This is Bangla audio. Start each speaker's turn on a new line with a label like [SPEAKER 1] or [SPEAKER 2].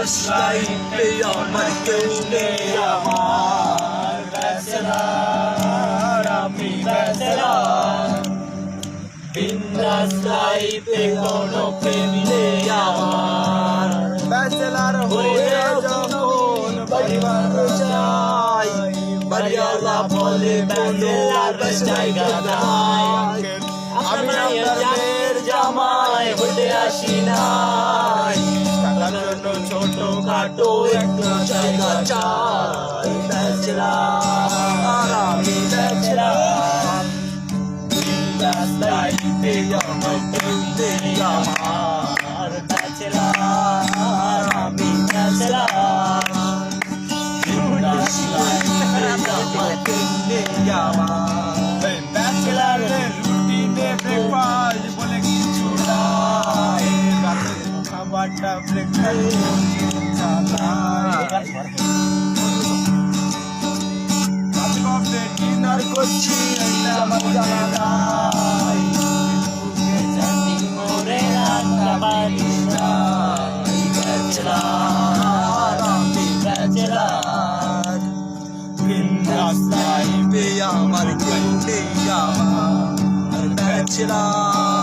[SPEAKER 1] বিন্দাস লাইফে আমার কেউ নেই আমার ব্যাচেলার আমি লাইফে কোনো প্রেম নেই আমার
[SPEAKER 2] ব্যাচেলার হয়ে যখন পরিবার চাই
[SPEAKER 1] বাড়িওয়ালা বলে ব্যাচেলার জায়গা নাই আমি আপনাদের জামাই হতে আসি ছোট খাটো একটু জায়গা চাই ব্যাচেলার আমি ব্যাচেলার বিন্দাস আমার নেই আমার আমি আমার কেউ নেই আমার
[SPEAKER 2] ব্যাচেলার রুটিনে ব্রেকফাস্ট বলে কিছু নাই খাবারটা ব্রেকফাস্ট করছি আমার জানা নাই
[SPEAKER 1] জানি মোরে রাখা পারিস নাই ব্যাচেলার আমি ব্যাচেলার বিন্দাস লাইফে আমার কেউ নেই আমার ব্যাচেলার।